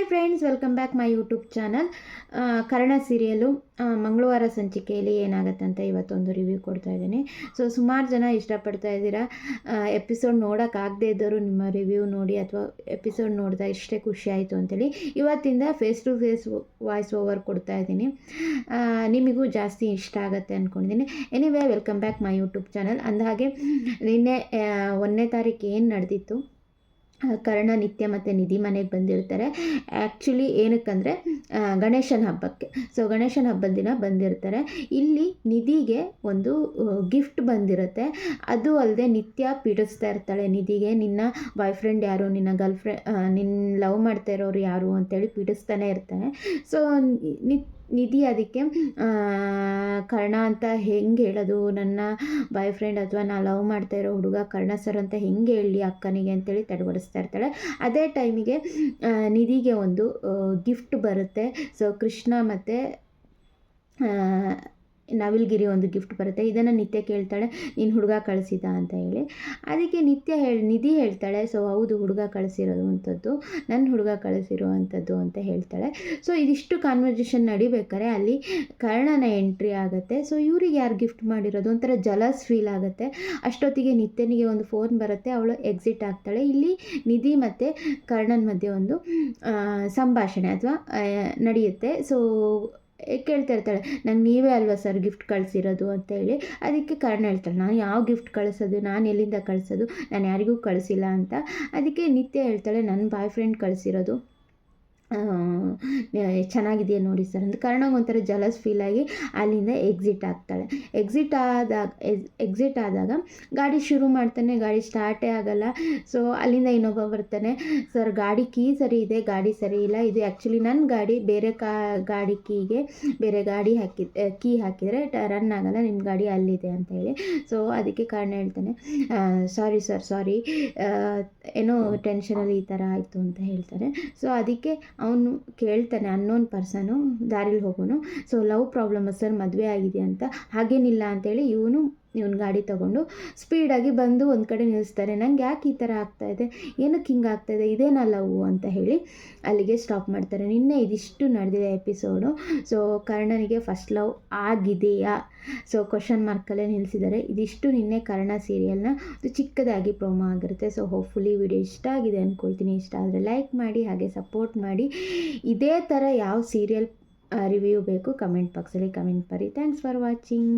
Hi friends welcome back my YouTube channel Kannada serial ಮಂಗಳವಾರ ಸಂಚಿಕೆಯಲ್ಲಿ ಏನಾಗುತ್ತೆ ಅಂತ ಇವತ್ತೊಂದು ರಿವ್ಯೂ ಕೊಡ್ತಾ ಇದ್ದೀನಿ. ಸೊ ಸುಮಾರು ಜನ ಇಷ್ಟಪಡ್ತಾ ಇದ್ದೀರಾ? ಎಪಿಸೋಡ್ ನೋಡೋಕ್ಕಾಗದೇ ಇದ್ದವರು ನಿಮ್ಮ ರಿವ್ಯೂ ನೋಡಿ ಅಥವಾ ಎಪಿಸೋಡ್ ನೋಡಿದ ಇಷ್ಟೇ ಖುಷಿ ಆಯಿತು ಅಂತೇಳಿ ಇವತ್ತಿಂದ face to face voice over ಕೊಡ್ತಾ ಇದ್ದೀನಿ. ನಿಮಗೂ ಜಾಸ್ತಿ ಇಷ್ಟ ಆಗುತ್ತೆ ಅಂದ್ಕೊಂಡಿದ್ದೀನಿ anyway welcome back my YouTube channel ಅಂದಹಾಗೆ, ನಿನ್ನೆ ಒಂದನೇ ತಾರೀಕು ಏನು ನಡೆದಿತ್ತು? ಕರ್ಣ ನಿತ್ಯ ಮತ್ತು ನಿಧಿ ಮನೆಗೆ ಬಂದಿರ್ತಾರೆ. ಆ್ಯಕ್ಚುಲಿ ಏನಕ್ಕಂದರೆ ಗಣೇಶನ ಹಬ್ಬಕ್ಕೆ. ಸೊ ಗಣೇಶನ ಹಬ್ಬದ ದಿನ ಬಂದಿರ್ತಾರೆ. ಇಲ್ಲಿ ನಿಧಿಗೆ ಒಂದು ಗಿಫ್ಟ್ ಬಂದಿರುತ್ತೆ. ಅದು ಅಲ್ಲದೆ ನಿತ್ಯ ಪೀಡಿಸ್ತಾ ಇರ್ತಾಳೆ ನಿಧಿಗೆ. ನಿನ್ನ ಬಾಯ್ ಫ್ರೆಂಡ್ ಯಾರು, ನಿನ್ನ ಗರ್ಲ್ ಫ್ರೆಂಡ್ ನಿನ್ನ ಲವ್ ಮಾಡ್ತಾ ಇರೋರು ಯಾರು ಅಂತೇಳಿ ಪೀಡಿಸ್ತಾನೆ ಇರ್ತಾನೆ. ಸೊ ನಿಧಿ ಅದಕ್ಕೆ ಕರ್ಣ ಅಂತ ಹೆಂಗೆ ಹೇಳೋದು? ನನ್ನ ಬಾಯ್ ಫ್ರೆಂಡ್ ಅಥವಾ ನಾನು ಲವ್ ಮಾಡ್ತಾ ಇರೋ ಹುಡುಗ ಕರ್ಣ ಸರ್ ಅಂತ ಹೆಂಗೆ ಹೇಳಿ ಅಕ್ಕನಿಗೆ ಅಂತೇಳಿ ತಡಬಡಿಸ್ತಾ ಇರ್ತಾಳೆ. ಅದೇ ಟೈಮಿಗೆ ನಿಧಿಗೆ ಒಂದು ಗಿಫ್ಟ್ ಬರುತ್ತೆ. ಸೊ ಕೃಷ್ಣ ಮತ್ತು ನವಿಲ್ಗಿರಿ ಒಂದು ಗಿಫ್ಟ್ ಬರುತ್ತೆ. ಇದನ್ನು ನಿತ್ಯ ಕೇಳ್ತಾಳೆ, ನೀನು ಹುಡುಗ ಕಳಿಸಿದ ಅಂತ ಹೇಳಿ. ಅದಕ್ಕೆ ನಿತ್ಯ ಹೇಳಿ, ನಿಧಿ ಹೇಳ್ತಾಳೆ, ಸೊ, ಹೌದು, ಹುಡುಗ ಕಳಿಸಿರೋವಂಥದ್ದು ನನ್ನ ಹುಡುಗ ಕಳಿಸಿರುವಂಥದ್ದು ಅಂತ ಹೇಳ್ತಾಳೆ. ಸೊ, ಇದಿಷ್ಟು ಕಾನ್ವರ್ಸೇಷನ್ ನಡಿಬೇಕಾದ್ರೆ ಅಲ್ಲಿ ಕರ್ಣನ ಎಂಟ್ರಿ ಆಗುತ್ತೆ. ಸೊ, ಇವ್ರಿಗೆ ಯಾರು ಗಿಫ್ಟ್ ಮಾಡಿರೋದು? ಒಂಥರ ಜಲಸ್ ಫೀಲ್ ಆಗುತ್ತೆ. ಅಷ್ಟೊತ್ತಿಗೆ ನಿತ್ಯನಿಗೆ ಒಂದು ಫೋನ್ ಬರುತ್ತೆ, ಅವಳು ಎಕ್ಸಿಟ್ ಆಗ್ತಾಳೆ. ಇಲ್ಲಿ ನಿಧಿ ಮತ್ತು ಕರ್ಣನ ಮಧ್ಯೆ ಒಂದು ಸಂಭಾಷಣೆ ಅಥವಾ ನಡೆಯುತ್ತೆ. ಸೊ ಕೇಳ್ತಾ ಇರ್ತಾಳೆ, ನಂಗೆ ನೀವೇ ಅಲ್ವಾ ಸರ್ ಗಿಫ್ಟ್ ಕಳಿಸಿರೋದು? ಅಂತ ಹೇಳಿ ಅದಕ್ಕೆ ಕಾರಣ ಹೇಳ್ತಾಳೆ, ನಾನು ಯಾವ ಗಿಫ್ಟ್ ಕಳಿಸೋದು? ನಾನು ಎಲ್ಲಿಂದ ಕಳಿಸೋದು? ನಾನು ಯಾರಿಗೂ ಕಳಿಸಿಲ್ಲ ಅಂತ. ಅದಕ್ಕೆ ನಿತ್ಯ ಹೇಳ್ತಾಳೆ ನನ್ನ ಬಾಯ್ ಫ್ರೆಂಡ್ ಕಳಿಸಿರೋದು ಚೆನ್ನಾಗಿದೆಯಾ ನೋಡಿ ಸರ್ ಅಂತ. ಕಾರಣ ಒಂಥರ ಜಲಸ್ ಫೀಲ್ ಆಗಿ ಅಲ್ಲಿಂದ ಎಕ್ಸಿಟ್ ಆಗ್ತಾಳೆ. ಎಕ್ಸಿಟ್ ಆದಾಗ ಎಕ್ಸಿಟ್ ಆದಾಗ ಗಾಡಿ ಶುರು ಮಾಡ್ತಾನೆ. ಗಾಡಿ ಸ್ಟಾರ್ಟೇ ಆಗಲ್ಲ. ಸೊ ಅಲ್ಲಿಂದ ಇನ್ನೊಬ್ಬ ಬರ್ತಾನೆ. ಸರ್, ಗಾಡಿ ಕೀ ಸರಿ ಇದೆ, ಗಾಡಿ ಸರಿ ಇಲ್ಲ. ಇದು ಆ್ಯಕ್ಚುಲಿ ನನ್ನ ಗಾಡಿ, ಬೇರೆ ಕಾ, ಗಾಡಿ ಕೀಗೆ ಬೇರೆ ಗಾಡಿ ಹಾಕಿ ಕೀ ಹಾಕಿದರೆ ರನ್ ಆಗಲ್ಲ. ನಿಮ್ಮ ಗಾಡಿ ಅಲ್ಲಿದೆ ಅಂತ ಹೇಳಿ. ಸೊ ಅದಕ್ಕೆ ಕಾರಣ ಹೇಳ್ತಾನೆ ಸಾರಿ ಸರ್ ಸಾರಿ ಏನೋ ಟೆನ್ಷನಲ್ಲಿ ಈ ಥರ ಆಯಿತು ಅಂತ ಹೇಳ್ತಾರೆ ಸೊ ಅದಕ್ಕೆ ಅವನು ಕೇಳ್ತಾನೆ ಅನ್ನೋನ್ ಪರ್ಸನು ದಾರಿಲಿ ಹೋಗೋನು. ಸೊ ಲವ್ ಪ್ರಾಬ್ಲಮ್ ಸರ್ ಮದುವೆ ಆಗಿದೆ ಅಂತ? ಹಾಗೇನಿಲ್ಲ ಅಂತೇಳಿ ಇವನು ಇವನು ಗಾಡಿ ತೊಗೊಂಡು ಸ್ಪೀಡಾಗಿ ಬಂದು ಒಂದು ಕಡೆ ನಿಲ್ಲಿಸ್ತಾರೆ ನಂಗೆ ಯಾಕೆ ಈ ಥರ ಆಗ್ತಾಯಿದೆ ಏನಕ್ಕೆ ಹಿಂಗೆ ಆಗ್ತಾಯಿದೆ ಇದೇನಾ ಲವ್ ಅಂತ ಹೇಳಿ ಅಲ್ಲಿಗೆ ಸ್ಟಾಪ್ ಮಾಡ್ತಾರೆ. ನಿನ್ನೆ ಇದಿಷ್ಟು ನಡೆದಿದೆ ಎಪಿಸೋಡು ಸೊ ಕರ್ಣನಿಗೆ ಫಸ್ಟ್ ಲವ್ ಆಗಿದೆಯಾ? ಸೊ ಕ್ವಶನ್ ಮಾರ್ಕಲ್ಲೇ ನಿಲ್ಲಿಸಿದ್ದಾರೆ ಇದಿಷ್ಟು ನಿನ್ನೆ ಕರ್ಣ ಸೀರಿಯಲ್ನ ಅದು ಚಿಕ್ಕದಾಗಿ ಪ್ರೋಮೋ ಆಗಿರುತ್ತೆ. ಸೊ ಹೋಪ್ಫುಲಿ ವಿಡಿಯೋ ಇಷ್ಟ ಆಗಿದೆ ಅಂದ್ಕೊಳ್ತೀನಿ ಇಷ್ಟ ಆದರೆ ಲೈಕ್ ಮಾಡಿ, ಹಾಗೆ ಸಪೋರ್ಟ್ ಮಾಡಿ. ಇದೇ ಥರ ಯಾವ ಸೀರಿಯಲ್ ರಿವ್ಯೂ ಬೇಕು ಕಮೆಂಟ್ ಬಾಕ್ಸಲ್ಲಿ ಕಮೆಂಟ್ ಬರಿ. Thanks for watching